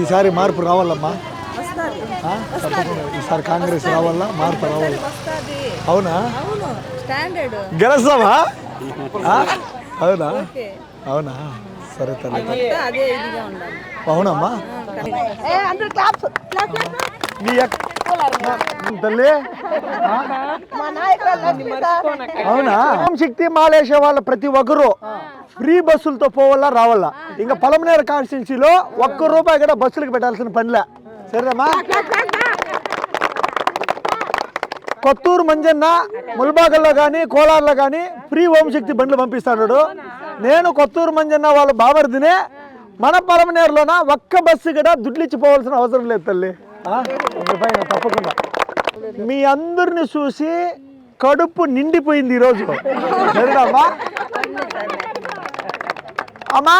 ఈసారి మార్పు రావాలమ్మా? తప్పకుండా. ఈసారి కాంగ్రెస్ రావాలా? మార్పు రావాలా. అవునా? గెలుస్తావా? అవునా? అవునా? సరే తల్లి. అదే ఇదిగా ఉండాలి. అవునమ్మా. మీ తల్లి? అవునా? శక్తి మాలేసే వాళ్ళ ప్రతి ఒక్కరు ఫ్రీ బస్సులతో పోవాలా రావాలా? ఇంకా పలమనేరు కాన్స్టిట్యున్సీలో ఒక్క రూపాయి కూడా బస్సులకు పెట్టాల్సిన పనిలే. సరేమ్మా కొత్తూరు మంజన్న ముల్బాగల్లో కానీ కోలార్లో కానీ ఫ్రీ హోంశక్తి బండ్లు పంపిస్తాడు. నేను కొత్తూరు మంజన్న వాళ్ళ బావర్దినే మన పలమనేరులోన ఒక్క బస్సు కూడా దుడ్లు ఇచ్చిపోవాల్సిన అవసరం లేదు తల్లి. పైన తప్పకుండా. మీ అందరిని చూసి కడుపు నిండిపోయింది ఈరోజు అమ్మా? అమ్మా?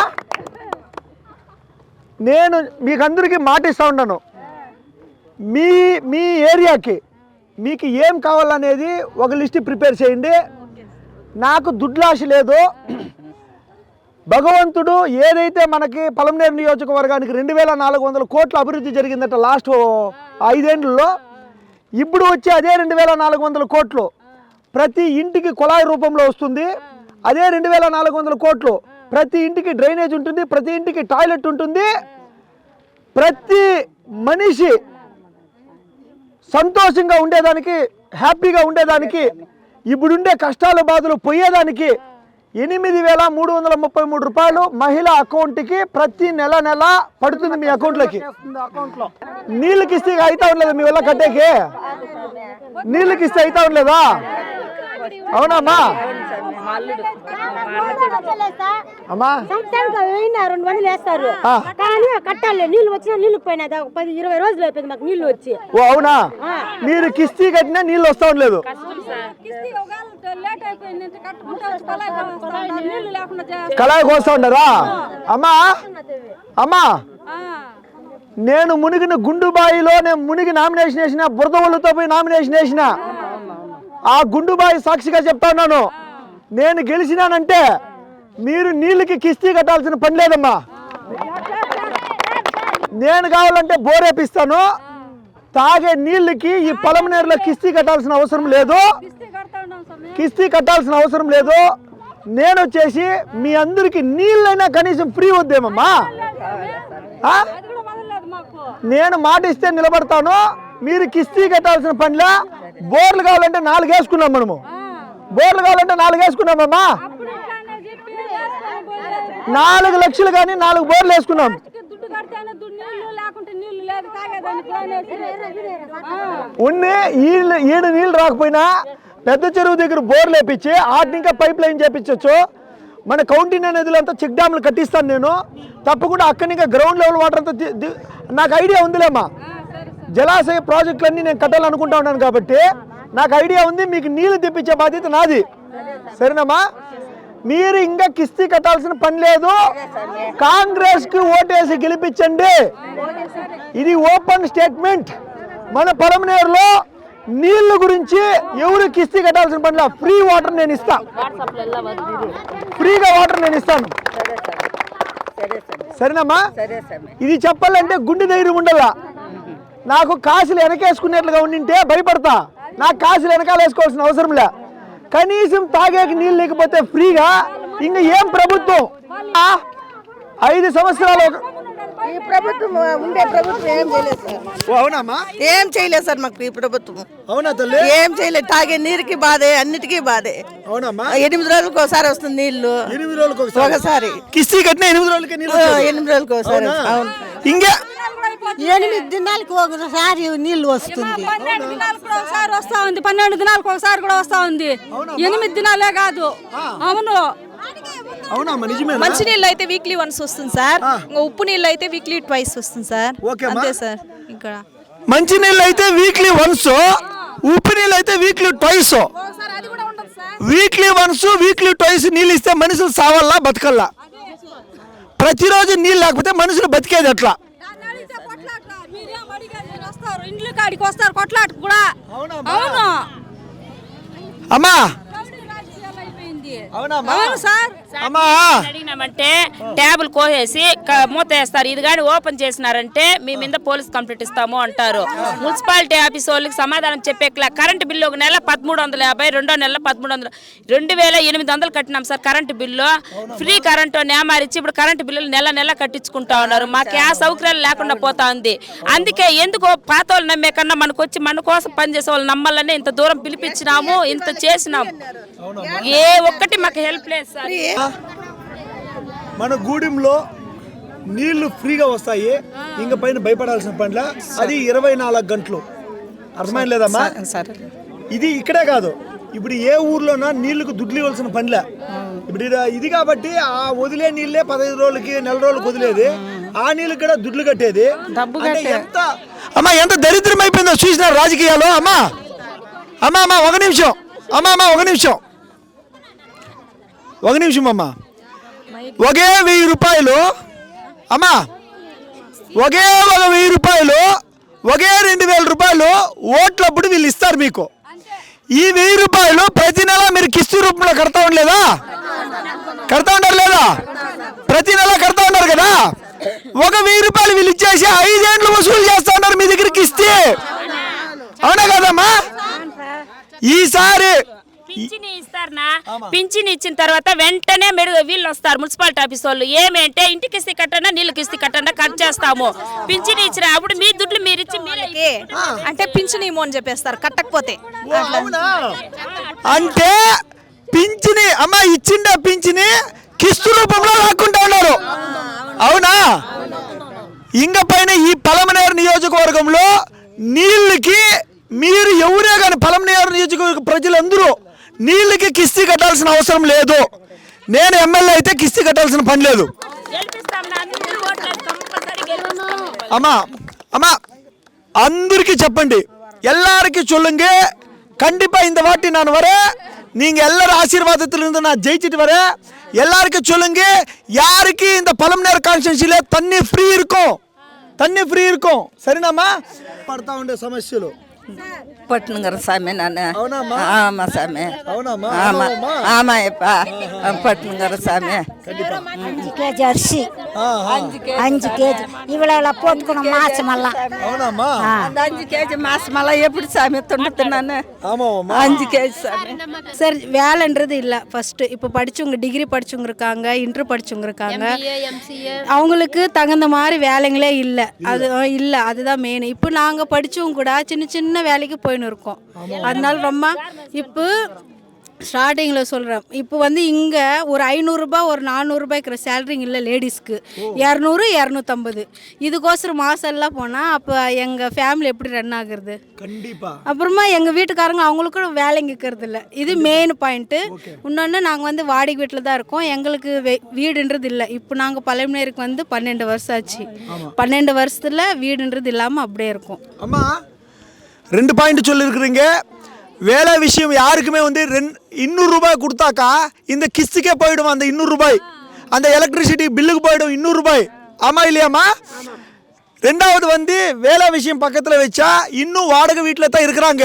నేను మీకందరికీ మాట ఇస్తూ ఉన్నాను. మీ మీ ఏరియాకి మీకు ఏం కావాలనేది ఒక లిస్ట్ ప్రిపేర్ చేయండి. నాకు దుడ్లాశ లేదు. భగవంతుడు ఏదైతే మనకి పలమనేరు నియోజకవర్గానికి రెండు వేల నాలుగు వందల కోట్ల అభివృద్ధి జరిగిందట లాస్ట్ ఐదేండ్లలో ఇప్పుడు వచ్చే అదే రెండు వేల నాలుగు వందల కోట్లు. ప్రతి ఇంటికి కుళాయి రూపంలో వస్తుంది. అదే రెండు వేల నాలుగు వందల కోట్లు. ప్రతి ఇంటికి డ్రైనేజ్ ఉంటుంది ప్రతి ఇంటికి టాయిలెట్ ఉంటుంది. ప్రతి మనిషి సంతోషంగా ఉండేదానికి హ్యాపీగా ఉండేదానికి ఇప్పుడుండే కష్టాలు బాధలు పోయేదానికి ఎనిమిది వేల మూడు వందల ముప్పై మూడు రూపాయలు మహిళ అకౌంట్కి ప్రతి నెల నెల పడుతుంది మీ అకౌంట్లోకి. నీళ్ళకి ఇస్తే ఇక అవుతా ఉండలేదు మీ వల్ల కట్టేకి? నీళ్ళకి ఇస్తే అయితే ఉండలేదా? అవునమ్మా అమ్మా. రెండు వందలు వేస్తారు. కానీ కట్టాలి నీళ్ళు వచ్చినా నీళ్ళు పోయినా పది ఇరవై రోజులు అయిపోయింది మాకు నీళ్ళు వచ్చి. ఓ అవునా? మీరు కిస్తీ కట్టినా నీళ్ళు వస్తా ఉండలేదు. కళాయి కోస్తా ఉండరా అమ్మా. అమ్మా. నేను మునిగిన గుండు బాయిలో నేను మునిగి నామినేషన్ వేసిన బురద ఒళ్ళుతో పోయి నామినేషన్ వేసిన. ఆ. గుండు బాయి సాక్షిగా చెప్తా ఉన్నాను. నేను గెలిచినానంటే మీరు నీళ్ళకి కిస్తీ కట్టాల్సిన పని లేదమ్మా. నేను కావాలంటే బోరేపిస్తాను తాగే నీళ్ళకి ఈ పొలం కిస్తీ కట్టాల్సిన అవసరం లేదు. కిస్తీ కట్టాల్సిన అవసరం లేదు. నేను వచ్చేసి మీ అందరికి నీళ్ళైనా కనీసం ఫ్రీ వద్దేమమ్మా? నేను మాట ఇస్తే నిలబడతాను. మీరు కిస్తీ కట్టాల్సిన పనిలా బోర్లు కావాలంటే నాలుగు వేసుకున్నాం మనము. బోర్లు కావాలంటే నాలుగు వేసుకున్నామమ్మా. నాలుగు లక్షలు కానీ నాలుగు బోర్లు వేసుకున్నాం. ఉన్ని ఈళ్ళు ఈడ నీళ్ళు రాకపోయినా పెద్ద చెరువు దగ్గర బోర్లు వేపించి ఆటిని ఇంకా పైప్ లైన్ చేపించవచ్చు మన కౌంటింగ్ నదులంతా చెక్ డ్యామ్లు కట్టిస్తాను నేను. తప్పకుండా అక్కడి ఇంకా గ్రౌండ్ లెవెల్ వాటర్ అంతా నాకు ఐడియా ఉందిలేమ్మా. జలాశయ ప్రాజెక్టులన్నీ నేను కట్టాలనుకుంటా ఉన్నాను కాబట్టి నాకు ఐడియా ఉంది మీకు నీళ్ళు తెప్పించే బాధ్యత నాది. సరేనమ్మా? మీరు ఇంకా కిస్తీ కట్టాల్సిన పని లేదు. కాంగ్రెస్కి ఓటేసి గెలిపించండి. ఇది ఓపెన్ స్టేట్మెంట్. మన పరమనేరులో నీళ్ళు గురించి ఎవరు కిస్తీ కట్టాల్సిన పనిలా ఫ్రీ వాటర్ నేను ఇస్తా. ఫ్రీగా వాటర్ నేను ఇస్తాను. సరేనమ్మా? ఇది చెప్పాలంటే గుండె ధైర్యం ఉండాల నాకు కాసులు వెనకేసుకునేట్లుగా ఉండింటే భయపడతా. నాకు కాసులు వెనకాల వేసుకోవాల్సిన అవసరం లే. కనీసం తాగేకి నీళ్ళు లేకపోతే ఫ్రీగా ఇంకా ఏం ప్రభుత్వం? ఆ? ఐదు సంవత్సరాలు ఒక- ఈ ప్రభుత్వం ఉండే ప్రభుత్వం ఏం చేయలేదు సార్. ఓ, అవునమ్మా ఏం చేయలేదు సార్ మాకు ఈ ప్రభుత్వం. అవునా తల్లి? ఏం చేయలేదు. తాగే నీరుకి బాధే అన్నిటికీ బాధే. అవునమ్మా ఎనిమిది రోజులకు ఒకసారి వస్తుంది నీళ్ళు ఎనిమిది రోజులకు ఒకసారి? ఒకసారి. కిస్తీ కట్టిన ఎనిమిది రోజులకి నీళ్ళు. ఎనిమిది రోజులకు ఒకసారి? అవును? ఇంకా ఎనిమిది దినాలకి ఒకసారి నీళ్ళు వస్తుంది. పన్నెండు దినాలకు కూడా ఒకసారి వస్తా ఉంది. పన్నెండు దినాలకు ఒకసారి కూడా వస్తా ఉంది. ఎనిమిది దినాలే కాదు. అవును. నిజమే మంచినీళ్ళు అయితే వీక్లీ వన్స్ వస్తుంది సార్. ఇంకా ఉప్పు నీళ్ళు అయితే వీక్లీ ట్వైస్ వస్తుంది సార్. అంతే సార్. ఇక్కడ. మంచి నీళ్ళు అయితే వీక్లీ వన్స్ ఉప్పు నీళ్ళు అయితే weekly twice weekly once weekly twice నీళ్ళు ఇస్తే మనుషులు సావల్లా బతకల్లా? ప్రతిరోజు నీళ్ళు లేకపోతే మనుషులు బతికేది ఎట్లా దాన్ని అడిగితే కొట్లాట. మీరేం అడిగేది మీరు వస్తారు ఇండ్ల కాడికి వస్తారు కొట్లాట కూడా. అవును. అమ్మా రౌడీ రాజకీయాలు అయిపోయింది అవునమ్మా అవును సార్ అమ్మా అడిగినామంటే ట్యాబుల్ కోసేసి మూత వేస్తారు ఇది కానీ ఓపెన్ చేసినారంటే మీ మీద పోలీస్ కంప్లైంట్ ఇస్తాము అంటారు. మున్సిపాలిటీ ఆఫీస్ వాళ్ళకి సమాధానం చెప్పేకలా కరెంటు బిల్లు ఒక నెల పదమూడు వందల యాభై రెండో నెల పదమూడు వందల రెండు వేల ఎనిమిది వందలు కట్టినాం sir current bill. Free current నేమారిచ్చి ఇప్పుడు కరెంటు బిల్లులు నెల నెల కట్టించుకుంటా ఉన్నారు. మాకు ఆ సౌకర్యాలు లేకుండా పోతా ఉంది అందుకే ఎందుకు పాత వాళ్ళు నమ్మే కన్నా మనకు వచ్చి మన కోసం పనిచేసే వాళ్ళు నమ్మాలని ఇంత దూరం పిలిపించినాము ఇంత చేసినాము. ఏ ఒక్కటి మాకు హెల్ప్ లేదు సార్. మన గూడెంలో నీళ్ళు ఫ్రీగా వస్తాయి. ఇంక పైన భయపడాల్సిన పనిలా. అది ఇరవై నాలుగు గంటలు. అర్థమైన లేదమ్మా? ఇది ఇక్కడే కాదు. ఇప్పుడు ఏ ఊర్లోనా నీళ్ళకు దుడ్లు ఇవ్వాల్సిన పనిలే. ఇప్పుడు ఇది- ఇది కాబట్టి ఆ వదిలే నీళ్ళే పదహైదు రోజులకి నెల రోజులకు వదిలేది. ఆ నీళ్ళకి కూడా దుడ్లు కట్టేది. ఎంత అమ్మా ఎంత దరిద్రం అయిపోయిందో చూసినారు రాజకీయాలు అమ్మా! అమ్మా అమ్మా ఒక నిమిషం. అమ్మా అమ్మా ఒక నిమిషం. ఒక నిమిషం అమ్మా. ఒకే వెయ్యి రూపాయలు అమ్మా ఒకే ఒక వెయ్యి రూపాయలు ఒకే రెండు వేల రూపాయలు ఓట్లప్పుడు వీళ్ళు ఇస్తారు మీకు. ఈ వెయ్యి రూపాయలు ప్రతి నెల మీరు కిస్తీ రూపంలో కడతా ఉండలేదా? కడతా ఉంటారు లేదా? ప్రతి నెల కడతా ఉన్నారు కదా? ఒక వెయ్యి రూపాయలు వీళ్ళు ఇచ్చేసి ఐదేండ్లు వసూలు చేస్తా ఉన్నారు మీ దగ్గర కిస్తీ. అవునా కదమ్మా? ఈసారి పింఛని ఇస్తారనా? పింఛని ఇచ్చిన తర్వాత వెంటనే మెరుగు వీళ్ళు వస్తారు మున్సిపాలిటీ ఆఫీస్ వాళ్ళు. ఏమంటే ఇంటికి ఇస్తే కట్టండా నీళ్ళకి ఇస్తే కట్టండా కట్ చేస్తాము. పింఛని ఇచ్చిన అప్పుడు మీ దుడ్లు మీరు ఇచ్చి మీరే అంటే పింఛన్ ఇమ్మో అని చెప్పేస్తారు కట్టకపోతే. అంటే పింఛని అమ్మ ఇచ్చిండ పింఛని కిస్తు రూపంలో లాక్కుంటా ఉన్నారు. అవునా? ఇంక పైన ఈ పలమనేరు నియోజకవర్గంలో నీళ్ళకి మీరు ఎవరే కానీ పలమనేరు నియోజకవర్గ ప్రజలందరూ నీళ్ళకి కిస్తీ కట్టాల్సిన అవసరం లేదు నేను ఎమ్మెల్యే అయితే కిస్తీ కట్టాల్సిన పని లేదు గెలిపిస్తాం నా అందరూ ఓట్లేసి కంపల్సరీ గెలిపిస్తాం அம்மா அம்மா அந்தருக்கு చెప్పండి எல்லாருக்கும் சொல்லுங்க கண்டிப்பா இந்த வாட்டி நான் வரேன் நீங்க எல்லாரும் ஆசீர்வாதத்திலிருந்து நான் ஜெயிச்சிட்டு வரேன் எல்லாருக்கும் சொல்லுங்க யாருக்கு இந்த பழம் நேர கான்ஸ்டன்சில தண்ணி ஃப்ரீ இருக்கும் தண்ணி ஃப்ரீ இருக்கும் சரினாமா పడతా ఉండే సమస్యలు பட்டுனுங்கிற சாமி நான். ஆமாம் சாமி. ஆமாம் ஆமாம் எப்பா பட்டுனுங்கிற சாமி. அஞ்சு கேஜி அரிசி. அஞ்சு கேஜி இவ்வளோ போட்டுக்கணும் மாசமெல்லாம். அந்த அஞ்சு கேஜி மாசமெல்லாம் எப்படி சாமி தொண்டு நான் அஞ்சு கேஜி சாமி. சரி வேலைன்றது இல்லை. ஃபஸ்ட்டு இப்போ படித்தவங்க டிகிரி படிச்சவங்க இருக்காங்க இன்டர் படிச்சவங்க இருக்காங்க அவங்களுக்கு தகுந்த மாதிரி வேலைங்களே இல்லை. அது இல்லை. அதுதான் மெயின் இப்போ நாங்கள் படிச்சவங்க கூட சின்ன சின்ன வேலைக்கு போயின்னு இருக்கோம். அதனால ரொம்ப இப்போ ஸ்டார்டிங்கில் சொல்கிறேன் இப்போ வந்து இங்கே ஒரு ஐநூறுரூபா ஒரு நானூறுரூபா இருக்கிற சேலரிங்க இல்லை லேடிஸ்க்கு இரநூறு இரநூத்தம்பது. இதுக்கோசரம் மாதம் எல்லாம் போனால் அப்போ எங்கள் ஃபேமிலி எப்படி ரன் ஆகுறது? கண்டிப்பா. அப்புறமா எங்கள் வீட்டுக்காரங்க அவங்களுக்கும் வேலைங்க இருக்கிறது இல்லை. இது மெயின் பாயிண்ட்டு இன்னொன்று நாங்கள் வந்து வாடகை வீட்டில் தான் இருக்கோம். எங்களுக்கு வீடுன்றது இல்லை. இப்போ நாங்கள் பழமநேருக்கு வந்து பன்னெண்டு வருஷம் ஆச்சு. பன்னெண்டு வருஷத்தில் வீடுன்றது இல்லாமல் அப்படியே இருக்கும். அம்மா ரெண்டு பாயிண்ட் சொல்லியிருக்கிறீங்க வேலை விஷயம் யாருக்குமே வந்து ரெண் இன்னூறு ரூபாய் கொடுத்தாக்கா இந்த கிஸ்துக்கே போயிடும் அந்த இன்னூறு ரூபாய் அந்த எலக்ட்ரிசிட்டி பில்லுக்கு போயிடும் இன்னூறு ரூபாய் ஆமா இல்லையாம்மா ரெண்டாவது வந்து வேலை விஷயம் பக்கத்தில் வச்சா இன்னும் வாடகை வீட்டில் தான் இருக்கிறாங்க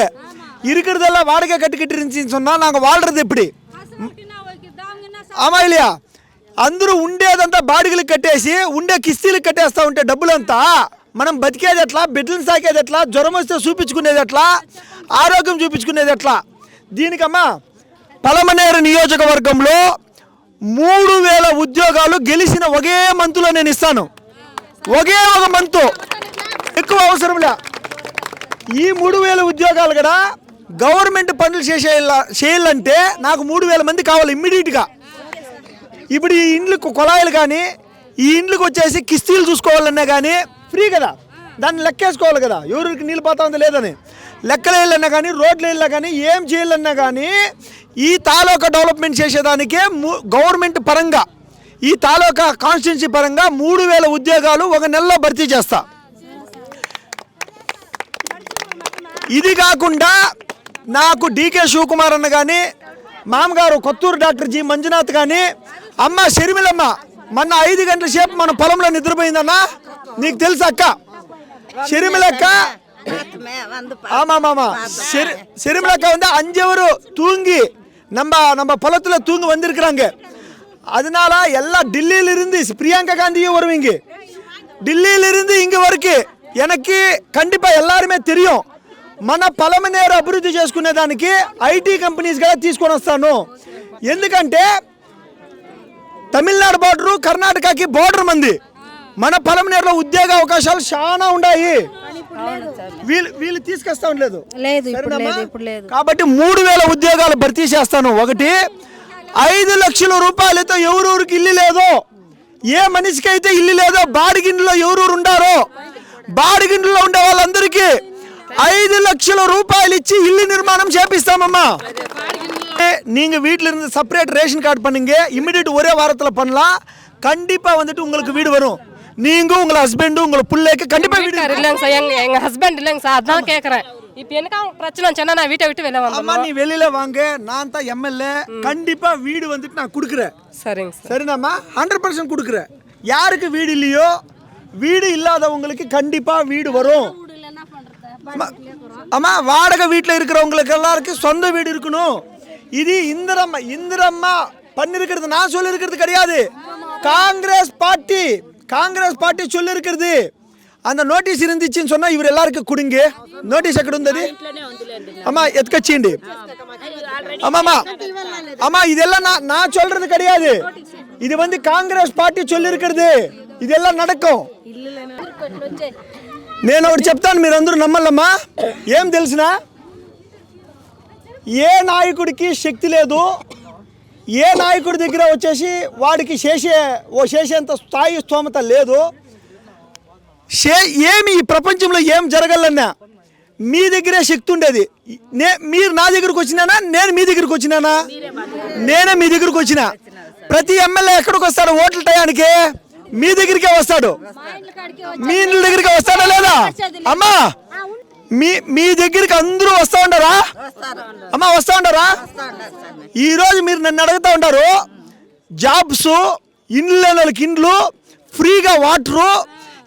இருக்கிறதெல்லாம் வாடகை கட்டிக்கிட்டு இருந்துச்சுன்னு சொன்னால் நாங்கள் வாழ்றது எப்படி ఆమా ఇలియా అందరూ ఉండేదంతా బాడిగలకు కట్టేసి ఉండే కిస్తీలు కట్టేస్తా ఉంటే డబ్బులంతా మనం బతికేది ఎట్లా? బిడ్డలు సాకేది ఎట్లా? జ్వరం వస్తే చూపించుకునేది ఎట్లా? ఆరోగ్యం చూపించుకునేది ఎట్లా? దీనికమ్మా పలమనేరు నియోజకవర్గంలో మూడు వేల ఉద్యోగాలు గెలిచిన ఒకే మంతులో నేను ఇస్తాను. ఒకే ఒక మంతు. ఎక్కువ అవసరంలే ఈ మూడు వేల ఉద్యోగాలు కూడా గవర్నమెంట్ పనులు చేసే చేయాలంటే నాకు మూడు వేల మంది కావాలి ఇమ్మీడియట్గా. ఇప్పుడు ఈ ఇండ్లకు కుళాయిలు కానీ ఈ ఇండ్లకు వచ్చేసి కిస్తీలు చూసుకోవాలన్నా కానీ ఫ్రీ కదా. దాన్ని లెక్కేసుకోవాలి కదా. ఎవరికి నీళ్ళు పోతా ఉంది లేదని. లెక్కలు వెళ్ళినా కానీ రోడ్లు వెళ్ళినా కానీ ఏం చేయాలన్నా కానీ ఈ తాలూకా డెవలప్మెంట్ చేసేదానికే గవర్నమెంట్ పరంగా ఈ తాలూకా కాన్స్టిట్యున్సీ పరంగా మూడు వేల ఉద్యోగాలు ఒక నెలలో భర్తీ చేస్తా. ఇది కాకుండా నాకు డీకే శివకుమార్ అన్న కానీ మామగారు కొత్తూరు డాక్టర్ జి. మంజునాథ్ కానీ అమ్మ షర్మిలమ్మ మొన్న ఐదు గంటల సేపు మన పొలంలో నిద్రపోయిందన్నా నీకు తెలుసు అక్క షరిమిలక్క ஆமாம் சிறுமலக்கா வந்து அஞ்சவரும் தூங்கி நம்ம நம்ம பொலத்தில் தூங்கி வந்திருக்கிறாங்க. அதனால எல்லா டில்லியில் இருந்து பிரியங்கா காந்தியும் வருவீங்க. டெல்லியிலிருந்து இங்கே வரைக்கும் எனக்கு కండిపా எல்லாருமே தெரியும். మన பலம நேரம் அபிவிருத்தி చేసుకునేదానికి ఐటీ కంపెనీస్గా తీసుకొని వస్తాను ఎందుకంటే తమిళనాడు బార్డరు కర్ణాటకకి బార్డర్ మంది. మన పలమనేరులో ఉద్యోగ అవకాశాలు చాలా ఉన్నాయి. వీళ్ళు వీళ్ళు తీసుకొస్తా ఉండలేదు. లేదు ఇప్పుడు సరేనమ్మా? లేదు ఇప్పుడు లేదు. కాబట్టి మూడు వేల ఉద్యోగాలు భర్తీ చేస్తాను. ఒకటి ఐదు లక్షల రూపాయలతో ఎవరెవరికి ఇల్లు లేదో ఏ మనిషికి అయితే ఇల్లు లేదో బాడిగిండ్లో ఎవరెవరు ఉండారో బాడిగిండ్లో ఉండే వాళ్ళందరికీ ఐదు లక్షల రూపాయలు ఇచ్చి ఇల్లు నిర్మాణం చేపిస్తామమ్మా. ஏ, நீங்க வீட்ல இருந்து செப்பரேட் ரேஷன் கார்டு பண்ணீங்க. இமிடியட் ஒரே வாரத்துல பண்ணலாம். கண்டிப்பா வந்துட்டு உங்களுக்கு வீடு வரும். நீங்க உங்க ஹஸ்பண்ட் உங்க பிள்ளைக்கு கண்டிப்பா வீடு இல்லைங்க சார். எங்க எங்க ஹஸ்பண்ட் இல்லைங்க சார். அதான் கேட்குறேன் இப்போ எனக்கு அவங்க பிரச்சனை வந்துச்சுன்னா நான் வீட்டை விட்டு வெளில அம்மா வந்துடணும் நீ வெளியில வாங்க. நான் தான் எம்எல்ஏ கண்டிப்பா வீடு வந்துட்டு நான் கொடுக்குறேன். சரிங்க சார். சரிதாம்மா? ஹண்ட்ரட் பர்சன்ட் கொடுக்குறேன். யாருக்கு வீடு இல்லையோ வீடு இல்லாதவங்களுக்கு கண்டிப்பா வீடு வரும். அம்மா வாடகை வீட்டில் இருக்கிறவங்களுக்கு எல்லாருக்கும் சொந்த வீடு இருக்கணும். இது இந்திரம்மா இந்திரம்மா பண்ணிருக்கிறது நான் சொல்லியிருக்கிறது கிடையாது காங்கிரஸ் பார்ட்டி காங்கிரஸ் பார்ட்டி சொல்லியிருக்கிறது அந்த నోటీస్ இருந்துச்சுன்னு சொன்னா ఇవరు எல்லாருக்கும் கொடுங்க నోటీస్ ఎక్కడ ఉంది అమ్మా ఎత్తుకొచ్చేయండి అమ్మమ్మా అమ్మా இதெல்லாம் நான் நான் சொல்றது கிடையாது இது வந்து காங்கிரஸ் பார்ட்டி சொல்லியிருக்கிறது இதெல்லாம் நடக்கும் నేను ఒకటి చెప్తాను మీరందరూ నమ్మల్లమ్మా ఏం తెలిసినా ఏ నాయకుడికి శక్తి లేదు ఏ నాయకుడి దగ్గర వచ్చేసి వాడికి చేసే ఓ చేసేంత స్థాయి స్తోమత లేదు. షే ఏమి ఈ ప్రపంచంలో ఏం జరగలన్నా మీ దగ్గరే శక్తి ఉండేది. నే మీరు నా దగ్గరకు వచ్చినానా నేను మీ దగ్గరకు వచ్చినానా? నేనే మీ దగ్గరకు వచ్చిన. ప్రతి ఎమ్మెల్యే ఎక్కడికి వస్తాడు? ఓట్ల టయానికి మీ దగ్గరికే వస్తాడు. మీ ఇంటి దగ్గరికి వస్తాడా లేదా? అమ్మా! మీ మీ దగ్గరికి అందరూ వస్తా ఉండారా అమ్మా వస్తా ఉండారా ఈరోజు మీరు నన్ను అడుగుతా ఉంటారు జాబ్స్ ఇండ్లు లేని వాళ్ళకి ఇండ్లు ఫ్రీగా వాటరు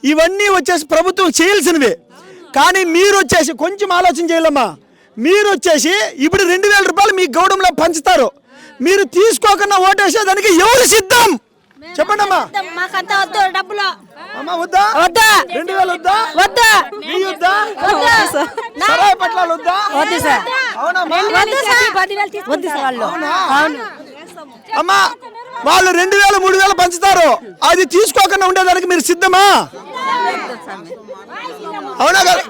ఇవన్నీ వచ్చేసి ప్రభుత్వం చేయాల్సినవి. కానీ మీరు వచ్చేసి కొంచెం ఆలోచన చేయాలమ్మా. మీరు వచ్చేసి ఇప్పుడు రెండు వేల రూపాయలు మీ గౌడంలో పంచుతారు. మీరు తీసుకోకుండా ఓటేసేదానికి ఎవరు సిద్ధం? చెప్పండి అమ్మా. మాకంతా వద్దు డబ్బులు. అమ్మా వద్దా? వద్దా. రెండు వేలు వద్దా? వద్దా. మీ వద్దా? వద్దా. సరాయి పట్లాలు వద్దా? వద్దు సార్. అవునమ్మా. వద్దు సార్. వద్దు సార్ వాళ్ళు. అవును? అమ్మా వాళ్ళు రెండు వేలు మూడు వేలు పంచుతారు. అది తీసుకోకుండా ఉండేదానికి మీరు సిద్ధమా? అవునా కదా.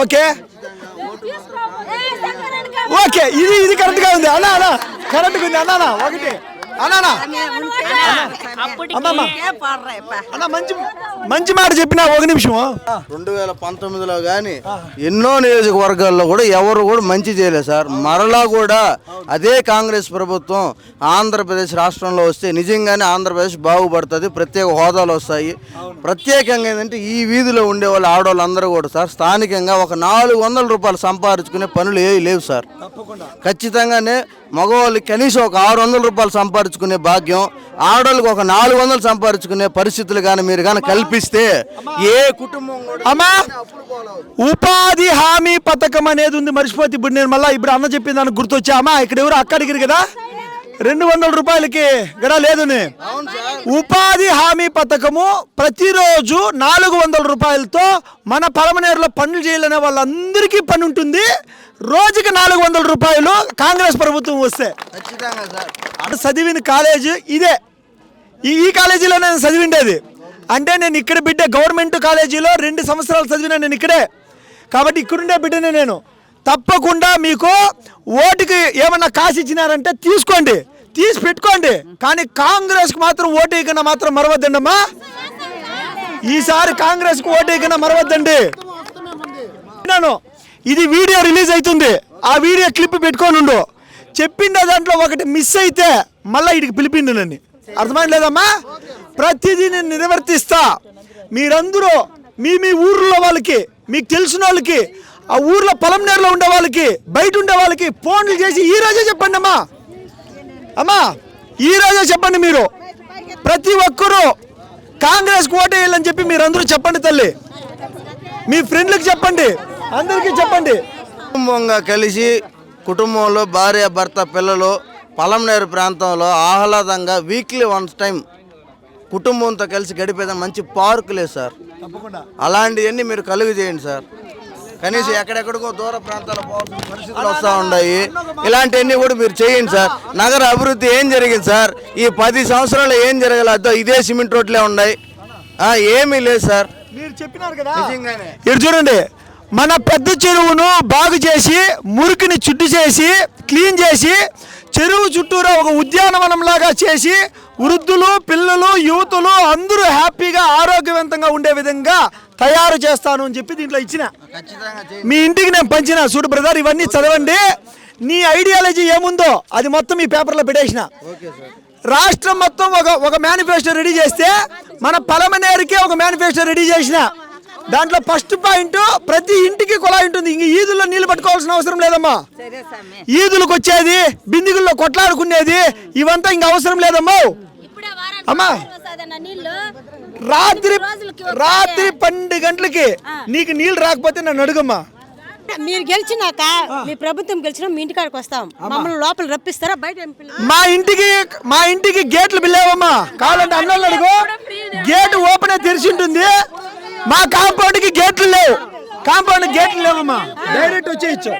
ఓకే. ఓకే. ఇది ఇది కరెక్ట్గా ఉంది. అన్నా అన్నా. కరెక్ట్ ఉంది. అన్నానా ఒకటి. అన్న మంచి మంచి మాట చెప్పినా ఒక నిమిషం. రెండు వేల పంతొమ్మిదిలో కానీ ఎన్నో నియోజకవర్గాల్లో కూడా ఎవరు కూడా మంచి చేయలేదు సార్. మరలా కూడా అదే కాంగ్రెస్ ప్రభుత్వం ఆంధ్రప్రదేశ్ రాష్ట్రంలో వస్తే నిజంగానే ఆంధ్రప్రదేశ్ బాగుపడుతుంది ప్రత్యేక హోదాలు వస్తాయి. ప్రత్యేకంగా ఏంటంటే ఈ వీధిలో ఉండే వాళ్ళు ఆడవాళ్ళందరూ కూడా సార్ స్థానికంగా ఒక నాలుగు వందల రూపాయలు సంపాదించుకునే పనులు ఏవి లేవు సార్. ఖచ్చితంగానే మగవాళ్ళకి కనీసం ఒక ఆరు వందల రూపాయలు సంపాదించుకునే భాగ్యం ఆడవాళ్ళకి ఒక నాలుగు వందలు సంపాదించుకునే పరిస్థితులు కానీ మీరు కానీ కల్పిస్తే ఏ కుటుంబం అమ్మా. ఉపాధి హామీ పథకం అనేది ఉంది మర్చిపోతే ఇప్పుడు నేను మళ్ళీ ఇప్పుడు అన్న చెప్పిన దానికి గుర్తొచ్చా? అమ్మా ఇక్కడ ఎవరు అక్క అడిగారు కదా? రెండు వందల రూపాయలకి గడా లేదని. ఉపాధి హామీ పథకము ప్రతిరోజు నాలుగు వందల రూపాయలతో మన పలమనేరులో పనులు చేయాలనే వాళ్ళందరికీ పని ఉంటుంది. రోజుకి నాలుగు వందల రూపాయలు కాంగ్రెస్ ప్రభుత్వం వస్తే. ఖచ్చితంగా సార్. అటు చదివిన కాలేజ్ ఇదే. ఈ ఈ కాలేజీలో నేను చదివిండేది. అంటే నేను ఇక్కడ బిడ్డ గవర్నమెంట్ కాలేజీలో రెండు సంవత్సరాలు చదివినా నేను ఇక్కడే. కాబట్టి ఇక్కడుండే బిడ్డనే నేను. తప్పకుండా మీకు ఓటుకి ఏమన్నా కాసి ఇచ్చినారంటే తీసుకోండి. తీసి పెట్టుకోండి. కానీ కాంగ్రెస్కి మాత్రం ఓటు వేయకుండా మాత్రం మరవద్దండి అమ్మా ఈసారి కాంగ్రెస్కి ఓటు వేయకుండా మరవద్దండి. విన్నాను ఇది వీడియో రిలీజ్ అవుతుంది. ఆ వీడియో క్లిప్ పెట్టుకొని ఉండు. చెప్పిండే దాంట్లో ఒకటి మిస్ అయితే మళ్ళీ ఇటుకి పిలిపిండు నన్ను. అర్థమైలేదమ్మా ప్రతిదీ నేను నిర్వర్తిస్తా. మీరందరూ మీ మీ ఊర్లో వాళ్ళకి మీకు తెలిసిన వాళ్ళకి ఆ ఊర్లో పొలం నేరులో ఉండే వాళ్ళకి బయట ఉండే వాళ్ళకి ఫోన్లు చేసి ఈ రోజే చెప్పండి అమ్మా. అమ్మా ఈ రోజే చెప్పండి మీరు. ప్రతి ఒక్కరూ కాంగ్రెస్ ఓటు వేయాలని చెప్పి మీరందరూ చెప్పండి తల్లి. మీ ఫ్రెండ్లకు చెప్పండి. అందరికీ చెప్పండి. కుటుంబంగా కలిసి కుటుంబంలో భార్య భర్త పిల్లలు పలంనేరు ప్రాంతంలో ఆహ్లాదంగా వీక్లీ వన్స్ టైం కుటుంబంతో కలిసి గడిపేది మంచి పార్కు లేదు సార్. తప్పకుండా. అలాంటివన్నీ మీరు కలుగు చేయండి సార్. కనీసం ఎక్కడెక్కడికో దూర ప్రాంతాల పోవాల్సిన పరిస్థితులు వస్తూ ఉన్నాయి. ఇలాంటివన్నీ కూడా మీరు చేయండి సార్. నగర అభివృద్ధి ఏం జరిగింది సార్? ఈ పది సంవత్సరాలు ఏం జరగలేదు ఇదే సిమెంట్ రోడ్లే ఉన్నాయి. ఏమీ లేదు సార్. మీరు చెప్పినారు కదా. ఇటు చూడండి. మన పెద్ద చెరువును బాగు చేసి మురికిని చుట్టు చేసి క్లీన్ చేసి చెరువు చుట్టూరా ఒక ఉద్యానవనం లాగా చేసి వృద్ధులు పిల్లలు యువతులు అందరూ హ్యాపీగా ఆరోగ్యవంతంగా ఉండే విధంగా తయారు చేస్తాను అని చెప్పి దీంట్లో ఇచ్చిన. మీ ఇంటికి నేను పంచిన చూడు బ్రదర్ ఇవన్నీ చదవండి. నీ ఐడియాలజీ ఏముందో అది మొత్తం ఈ పేపర్లో పెట్టేసిన. రాష్ట్రం మొత్తం ఒక ఒక మేనిఫెస్టో రెడీ చేస్తే మన పలమనేరుకే ఒక మేనిఫెస్టో రెడీ చేసిన. దాంట్లో ఫస్ట్ పాయింట్ ప్రతి ఇంటికి కుళాయి ఉంటుంది. ఇంక ఈదుల్లో నీళ్ళు పట్టుకోవాల్సిన అవసరం లేదమ్మా. ఈదులకు వచ్చేది బిందిగుల్లో కొట్లాడుకునేది ఇవంతా ఇంక అవసరం లేదమ్మా. అమ్మా రాత్రి రాత్రి పన్నెండు గంటలకి నీకు నీళ్ళు రాకపోతే నన్ను అడుగమ్మా. మీరు గెలిచినాక మీ ప్రభుత్వం గెలిచిన మీ ఇంటికాడికి వస్తాం. మమ్మల్ని లోపల రప్పిస్తారా? బయట మా ఇంటికి మా ఇంటికి గేట్లు బిల్లేవమ్మా. కావాలంటే అన్నోళ్ళు అడుగు. గేట్ ఓపెన్ తెరిచి ఉంటుంది. మా కాంపౌండ్ కి గేట్లు లేవు కాంపౌండ్ గేట్లు లేవమ్మా డైరెక్ట్ వచ్చేయచ్చు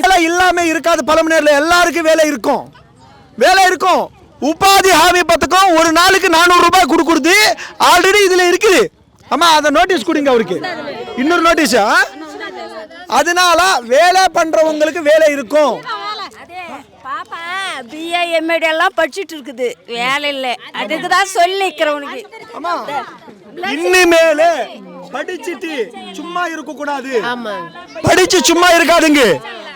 ఇలా இல்லாம இருக்காது பழமநேரில் எல்லாருக்கும் வேலை இருக்கும் வேலை இருக்கும் உபாதி ஹாமி பதக்கம் ஒரு நாளுக்கு நானூறு ரூபாய் கொடுக்குறது ஆல்ரெடி இதுல இருக்குது அம்மா அதை நோட்டீஸ் கொடுங்க அவருக்கு இன்னொரு நோட்டீஸா அதனால வேலை பண்றவங்களுக்கு வேலை இருக்கும் பாப்பா பிஏ எம்ஏடி எல்லாம் படிச்சுட்டு இருக்குது வேலை இல்லை அதுக்கு தான் சொல்லிக்கிறேன் உனக்கு அம்மா இனிமேலே படிச்சிட்டு சும்மா இருக்க கூடாது படிச்சு சும்மா இருக்காதுங்க.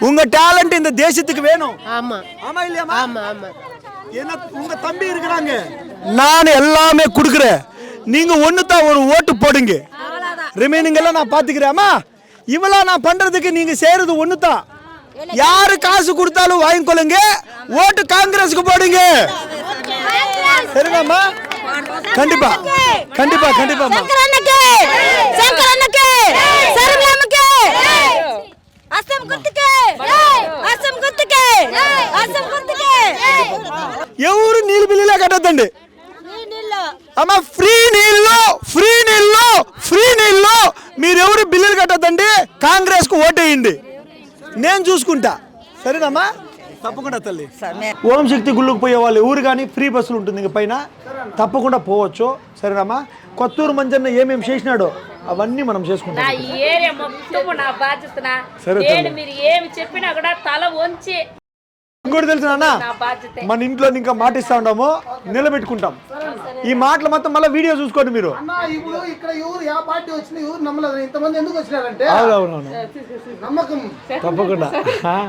உங்க டேலண்ட் இந்த தேசத்துக்கு வேணும். ஆமா. ஆமா இல்லையாமா ஆமா ஆமா. என்ன உங்க தம்பி இருக்கிறாங்க. நான் எல்லாமே கொடுக்குறேன். நீங்க ஒண்ணு தான் ஒரு ஓட்டு போடுங்க. ரிமைனிங் எல்லாம் நான் பாத்துக்கிறேன் இவ்வளவு நான் பண்றதுக்கு நீங்க செய்யறது ஒண்ணு தான் யாரு காசு கொடுத்தாலும் வாங்கிக்கொள்ளுங்க ஓட்டு காங்கிரஸுக்கு போடுங்க சரிதாம்மா கண்டிப்பா கண்டிப்பா கண்டிப்பாம்மா శంకరన్నకి శంకరన్నకి సరళమ్మకి అస్సం గుర్తుకే అస్సం గుర్తుకే అస్సం గుర్తుకే ఎవరు నీళ్ళు బిల్లులే కట్టద్దండి అమ్మ ఫ్రీ నీళ్ళు ఫ్రీ నీళ్ళు ఫ్రీ నీళ్ళు మీరెవరు బిల్లులు కట్టద్దండి కాంగ్రెస్ కు ఓటేయండి నేను చూసుకుంటా. సరేనమ్మా? తప్పకుండా తల్లి. ఓం శక్తి గుళ్ళకు పోయే వాళ్ళు ఊరు కానీ ఫ్రీ బస్సులు ఉంటుంది ఇంక పైన. తప్పకుండా పోవచ్చు. సరేనమ్మా? కొత్తూరు మంజన్న ఏమేమి చేసినాడో అవన్నీ మనం చేసుకుంటాం. ఈ ఏరియా మొత్తం నా బాధ్యతనా సరే నేను తల్లి. మీరు ఏమి చెప్పినా కూడా తల వంచి ఇంకోటి తెలుసు నాన్న? నా బాధ్యత. మన ఇంట్లో ఇంకా మాట ఇస్తా ఉంటాము నిలబెట్టుకుంటాం ఈ మాటలు మొత్తం మళ్ళీ వీడియో చూసుకోండి మీరు. అన్న ఇప్పుడు ఇక్కడ ఎవరు ఏ పార్టీ వచ్చినా ఎవరు నమ్మలేదు. ఇంతమంది ఎందుకు వచ్చినారంటే నమ్మకం. తప్పకుండా.